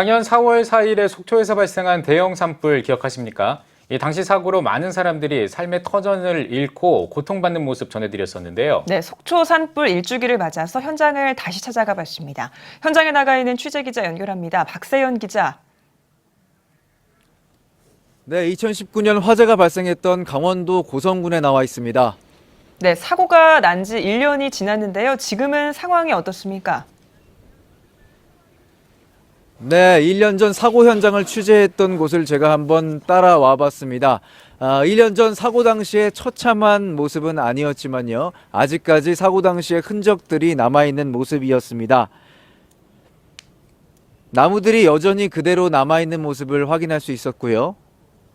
작년 4월 4일에 속초에서 발생한 대형 산불 기억하십니까? 이 당시 사고로 많은 사람들이 삶의 터전을 잃고 고통받는 모습 전해드렸었는데요. 네, 속초 산불 일주기를 맞아서 현장을 다시 찾아가 봤습니다. 현장에 나가 있는 취재 기자 연결합니다. 박세연 기자. 네, 2019년 화재가 발생했던 강원도 고성군에 나와 있습니다. 네, 사고가 난 지 1년이 지났는데요. 지금은 상황이 어떻습니까? 네, 1년 전 사고 현장을 취재했던 곳을 제가 한번 따라와 봤습니다. 아, 1년 전 사고 당시에 처참한 모습은 아니었지만요. 아직까지 사고 당시의 흔적들이 남아있는 모습이었습니다. 나무들이 여전히 그대로 남아있는 모습을 확인할 수 있었고요.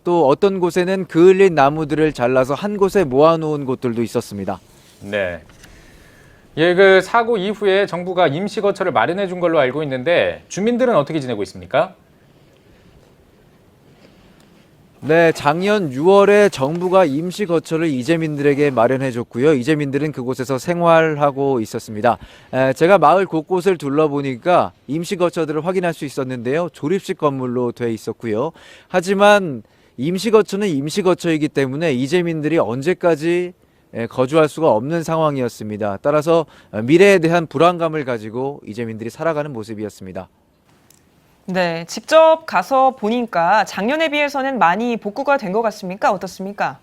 또 어떤 곳에는 그을린 나무들을 잘라서 한 곳에 모아놓은 곳들도 있었습니다. 네. 예, 그 사고 이후에 정부가 임시 거처를 마련해 준 걸로 알고 있는데 주민들은 어떻게 지내고 있습니까? 네, 작년 6월에 정부가 임시 거처를 이재민들에게 마련해 줬고요. 이재민들은 그곳에서 생활하고 있었습니다. 에, 제가 마을 곳곳을 둘러보니까 임시 거처들을 확인할 수 있었는데요. 조립식 건물로 돼 있었고요. 하지만 임시 거처는 임시 거처이기 때문에 이재민들이 언제까지 에, 거주할 수가 없는 상황이었습니다. 따라서 어, 미래에 대한 불안감을 가지고 이재민들이 살아가는 모습이었습니다. 네, 직접 가서 보니까 작년에 비해서는 많이 복구가 된 것 같습니까? 어떻습니까?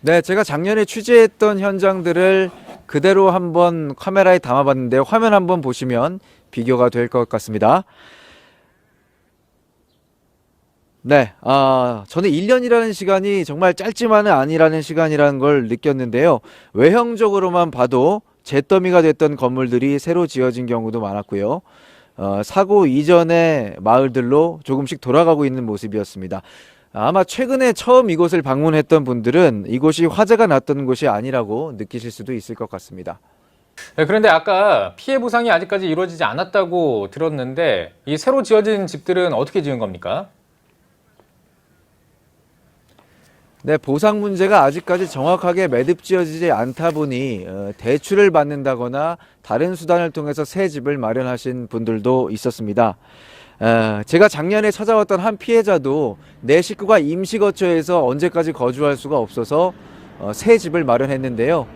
네, 제가 작년에 취재했던 현장들을 그대로 한번 카메라에 담아봤는데요. 화면 한번 보시면 비교가 될 것 같습니다. 네, 아, 저는 1년이라는 시간이 정말 짧지만은 아니라는 시간이라는 걸 느꼈는데요. 외형적으로만 봐도 잿더미가 됐던 건물들이 새로 지어진 경우도 많았고요. 어, 사고 이전의 마을들로 조금씩 돌아가고 있는 모습이었습니다. 아마 최근에 처음 이곳을 방문했던 분들은 이곳이 화재가 났던 곳이 아니라고 느끼실 수도 있을 것 같습니다. 네, 그런데 아까 피해 보상이 아직까지 이루어지지 않았다고 들었는데 이 새로 지어진 집들은 어떻게 지은 겁니까? 네, 보상 문제가 아직까지 정확하게 매듭지어지지 않다 보니 어, 대출을 받는다거나 다른 수단을 통해서 새 집을 마련하신 분들도 있었습니다. 어, 제가 작년에 찾아왔던 한 피해자도 내 식구가 임시거처에서 언제까지 거주할 수가 없어서 어, 새 집을 마련했는데요.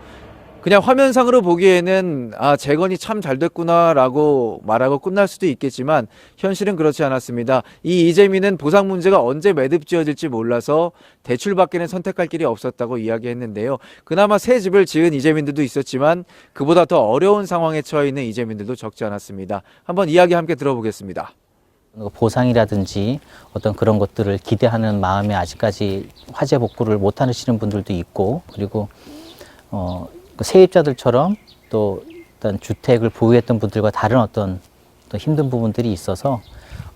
그냥 화면상으로 보기에는 아 재건이 참 잘 됐구나라고 말하고 끝날 수도 있겠지만 현실은 그렇지 않았습니다. 이 이재민은 보상 문제가 언제 매듭지어질지 몰라서 대출받기는 선택할 길이 없었다고 이야기했는데요. 그나마 새 집을 지은 이재민들도 있었지만 그보다 더 어려운 상황에 처해 있는 이재민들도 적지 않았습니다. 한번 이야기 함께 들어보겠습니다. 보상이라든지 어떤 그런 것들을 기대하는 마음에 아직까지 화재 복구를 못 하시는 분들도 있고 그리고 어, 그 세입자들처럼 또 일단 주택을 보유했던 분들과 다른 어떤 또 힘든 부분들이 있어서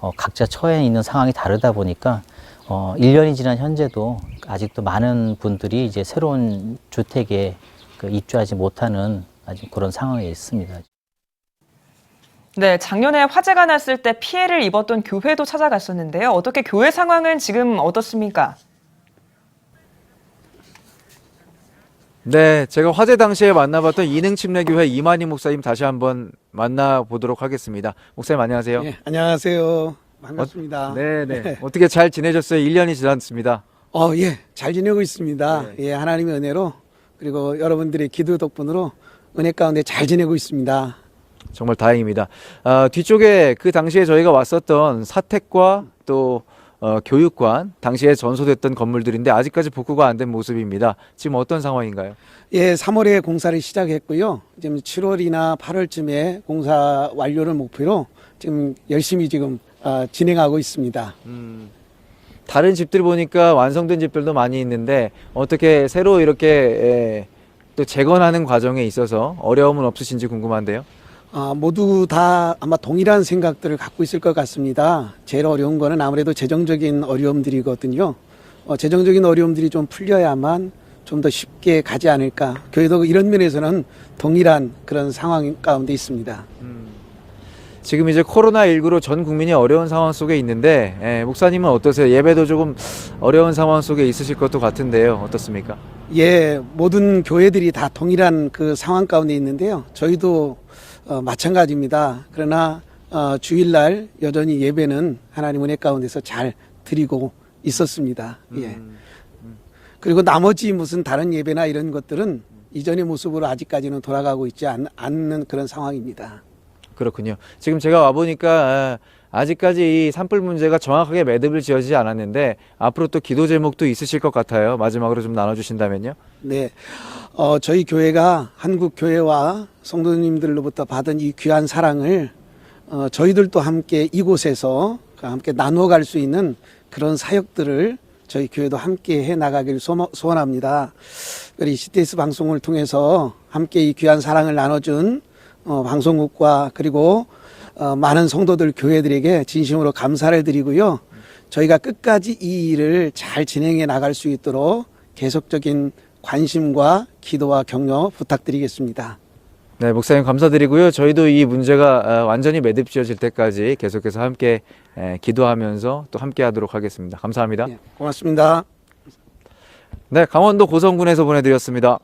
어, 각자 처해 있는 상황이 다르다 보니까 어, 1년이 지난 현재도 아직도 많은 분들이 이제 새로운 주택에 그 입주하지 못하는 아직 그런 상황에 있습니다. 네, 작년에 화재가 났을 때 피해를 입었던 교회도 찾아갔었는데요. 어떻게 교회 상황은 지금 어떻습니까? 네, 제가 화재 당시에 만나봤던 이능침례교회 이만희 목사님 다시 한번 만나보도록 하겠습니다. 목사님 안녕하세요. 예, 안녕하세요. 반갑습니다. 네, 네. 어떻게 잘 지내셨어요? 1년이 지났습니다. 어, 예, 잘 지내고 있습니다. 네. 예, 하나님의 은혜로 그리고 여러분들의 기도 덕분으로 은혜 가운데 잘 지내고 있습니다. 정말 다행입니다. 아, 뒤쪽에 그 당시에 저희가 왔었던 사택과 또 어, 교육관 당시에 전소됐던 건물들인데 아직까지 복구가 안 된 모습입니다. 지금 어떤 상황인가요? 예, 3월에 공사를 시작했고요. 지금 7월이나 8월쯤에 공사 완료를 목표로 지금 열심히 지금 아, 진행하고 있습니다. 다른 집들 보니까 완성된 집들도 많이 있는데 어떻게 새로 이렇게 에, 또 재건하는 과정에 있어서 어려움은 없으신지 궁금한데요. 아, 모두 다 아마 동일한 생각들을 갖고 있을 것 같습니다. 제일 어려운 거는 아무래도 재정적인 어려움들이거든요. 어, 재정적인 어려움들이 좀 풀려야만 좀 더 쉽게 가지 않을까. 교회도 이런 면에서는 동일한 그런 상황 가운데 있습니다. 지금 이제 코로나19로 전 국민이 어려운 상황 속에 있는데 에, 목사님은 어떠세요? 예배도 조금 어려운 상황 속에 있으실 것도 같은데요. 어떻습니까? 예, 모든 교회들이 다 동일한 그 상황 가운데 있는데요. 저희도 어, 마찬가지입니다. 그러나 어, 주일날 여전히 예배는 하나님 은혜 가운데서 잘 드리고 있었습니다. 예. 그리고 나머지 무슨 다른 예배나 이런 것들은 이전의 모습으로 아직까지는 돌아가고 있지 않, 않는 그런 상황입니다. 그렇군요. 지금 제가 와 보니까 아직까지 이 산불 문제가 정확하게 매듭을 지어지지 않았는데 앞으로 또 기도 제목도 있으실 것 같아요. 마지막으로 좀 나눠주신다면요. 네. 어, 저희 교회가 한국 교회와 성도님들로부터 받은 이 귀한 사랑을 어, 저희들도 함께 이곳에서 함께 나누어 갈 수 있는 그런 사역들을 저희 교회도 함께 해 소모- 소원합니다. 우리 CTS 방송을 통해서 함께 이 귀한 사랑을 나눠준 어, 방송국과 그리고 어, 많은 성도들 교회들에게 진심으로 감사를 드리고요. 저희가 끝까지 이 일을 잘 진행해 나갈 수 있도록 계속적인 관심과 기도와 격려 부탁드리겠습니다. 네, 목사님 감사드리고요. 저희도 이 문제가 어, 완전히 매듭 지어질 때까지 계속해서 함께 에, 기도하면서 또 함께 하도록 하겠습니다. 감사합니다. 예, 고맙습니다. 네, 강원도 고성군에서 보내드렸습니다.